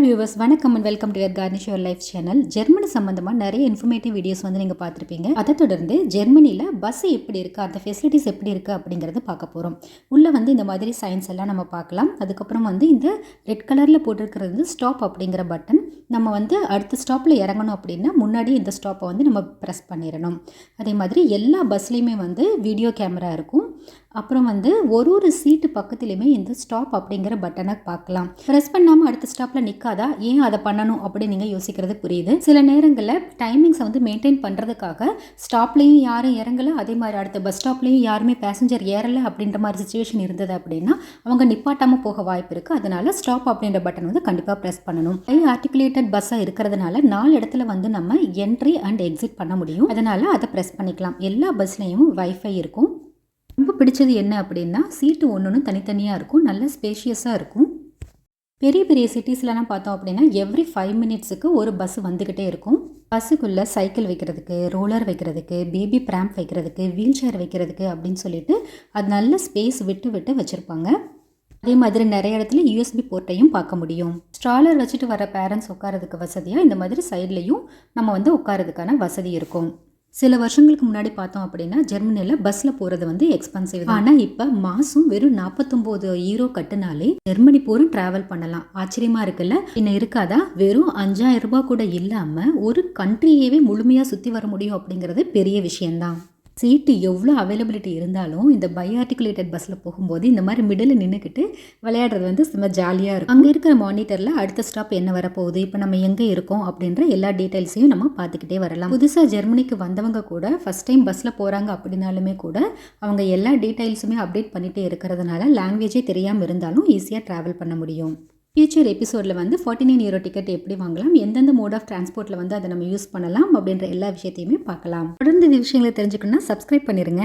Hi viewers வணக்கம் and welcome to your Cornish your life channel Germany சம்மந்தமாக நிறைய informative videos வந்து நீங்கள் பார்த்துருப்பீங்க. அதை தொடர்ந்து ஜெர்மனியில் பஸ் எப்படி இருக்குது அந்த ஃபெசிலிட்டிஸ் எப்படி இருக்குது அப்படிங்கிறத பார்க்க போகிறோம் உள்ளே வந்து இந்த மாதிரி சயின்ஸ் எல்லாம் நம்ம பார்க்கலாம். அதுக்கப்புறம் வந்து இந்த ரெட் கலரில் போட்டிருக்கிறது வந்து ஸ்டாப் அப்படிங்கிற பட்டன் நம்ம வந்து அடுத்த ஸ்டாப்பில் இறங்கணும் அப்படின்னா முன்னாடி இந்த ஸ்டாப்பை வந்து நம்ம ப்ரெஸ் பண்ணிடணும். அதே மாதிரி எல்லா பஸ்லேயுமே வந்து வீடியோ கேமரா இருக்கும். அப்புறம் வந்து ஒரு ஒரு சீட்டு பக்கத்துலேயுமே இந்த ஸ்டாப் அப்படிங்கிற பட்டனை பார்க்கலாம். ப்ரெஸ் பண்ணாமல் அடுத்த ஸ்டாப்பில் நிற்காதா ஏன் அதை பண்ணணும் அப்படின்னு நீங்கள் யோசிக்கிறது புரியுது. சில நேரங்களில் டைமிங்ஸை வந்து மெயின்டைன் பண்ணுறதுக்காக ஸ்டாப்லேயும் யாரும் இறங்கலை அதே மாதிரி அடுத்த பஸ் ஸ்டாப்லேயும் யாருமே பேசஞ்சர் ஏறலை அப்படின்ற மாதிரி சுச்சுவேஷன் இருந்தது அப்படின்னா அவங்க நிப்பாட்டாமல் போக வாய்ப்பு இருக்குது அதனால ஸ்டாப் அப்படின்ற பட்டன் வந்து கண்டிப்பாக ப்ரெஸ் பண்ணணும். ஹை ஆர்டிகுலேட்டட் பஸ்ஸாக இருக்கிறதுனால நாலு இடத்துல வந்து நம்ம என்ட்ரி அண்ட் எக்ஸிட் பண்ண முடியும். அதனால் அதை ப்ரெஸ் பண்ணிக்கலாம். எல்லா பஸ்லேயும் வைஃபை இருக்கும். பிடிச்சது என்ன அப்படின்னா சீட்டு ஒன்று ஒன்று தனித்தனியாக இருக்கும் நல்ல ஸ்பேஷியஸாக இருக்கும். பெரிய பெரிய சிட்டிஸ்லலாம் பார்த்தோம் அப்படின்னா எவ்ரி ஃபைவ் மினிட்ஸுக்கு ஒரு பஸ் வந்துக்கிட்டே இருக்கும். பஸ்ஸுக்குள்ளே சைக்கிள் வைக்கிறதுக்கு ரோலர் வைக்கிறதுக்கு பேபி ப்ராம்ப் வைக்கிறதுக்கு வீல் சேர் வைக்கிறதுக்கு அப்படின்னு சொல்லிட்டு அது நல்ல ஸ்பேஸ் விட்டு விட்டு வச்சுருப்பாங்க. அதே மாதிரி நிறைய இடத்துல யூஎஸ்பி போர்ட்டையும் பார்க்க முடியும். ஸ்ட்ராலர் வச்சுட்டு வர பேரண்ட்ஸ் உட்காரதுக்கு வசதியாக இந்த மாதிரி சைட்லேயும் நம்ம வந்து உட்காரதுக்கான வசதி இருக்கும். சில வருஷங்களுக்கு முன்னாடி பார்த்தோம் அப்படின்னா ஜெர்மனியில் பஸ்ஸில் போகிறது வந்து எக்ஸ்பென்சிவ் ஆனால் இப்போ மாதம் வெறும் நாற்பத்தொம்போது ஈரோ கட்டுனாலே ஜெர்மனி பூரம் ட்ராவல் பண்ணலாம். ஆச்சரியமாக இருக்குல்ல? இன்னும் இருக்காதா? வெறும் அஞ்சாயிரம் ரூபாய் கூட இல்லாமல் ஒரு கண்ட்ரியவே முழுமையாக சுற்றி வர முடியும் அப்படிங்கிறது பெரிய விஷயம்தான். சீட்டு எவ்வளோ அவைலபிலிட்டி இருந்தாலும் இந்த பைஆர்டிகுலேட்டட் பஸ்ஸில் போகும்போது இந்த மாதிரி மிடில் நின்றுக்கிட்டு விளையாடுறது வந்து சும்மா ஜாலியாக இருக்கும். அங்கே இருக்கிற மானிட்டரில் அடுத்த ஸ்டாப் என்ன வரப்போகுது? இப்போ நம்ம எங்கே இருக்கோம்? அப்படின்ற எல்லா டீட்டெயில்ஸையும் நம்ம பார்த்துக்கிட்டே வரலாம். புதுசாக ஜெர்மனிக்கு வந்தவங்க கூட ஃபஸ்ட் டைம் பஸ்ஸில் போகிறாங்க அப்படின்னாலுமே கூட அவங்க எல்லா டீட்டெயில்ஸுமே அப்டேட் பண்ணிகிட்டே இருக்கிறதுனால லாங்குவேஜே தெரியாமல் இருந்தாலும் ஈஸியாக ட்ராவல் பண்ண முடியும். ஃபியூச்சர் எபிசோடில் வந்து ஃபார்ட்டி நைன் ஈரோ டிக்கெட் எப்படி வாங்கலாம் எந்தெந்த மோட் ஆஃப் டிரான்ஸ்போர்ட்டில் வந்து அதை நம்ம யூஸ் பண்ணலாம் அப்படின்ற எல்லா விஷயத்தையுமே பார்க்கலாம். தொடர்ந்து இந்த விஷயங்களை தெரிஞ்சுக்கணும்னா சப்ஸ்கிரைப் பண்ணிடுங்க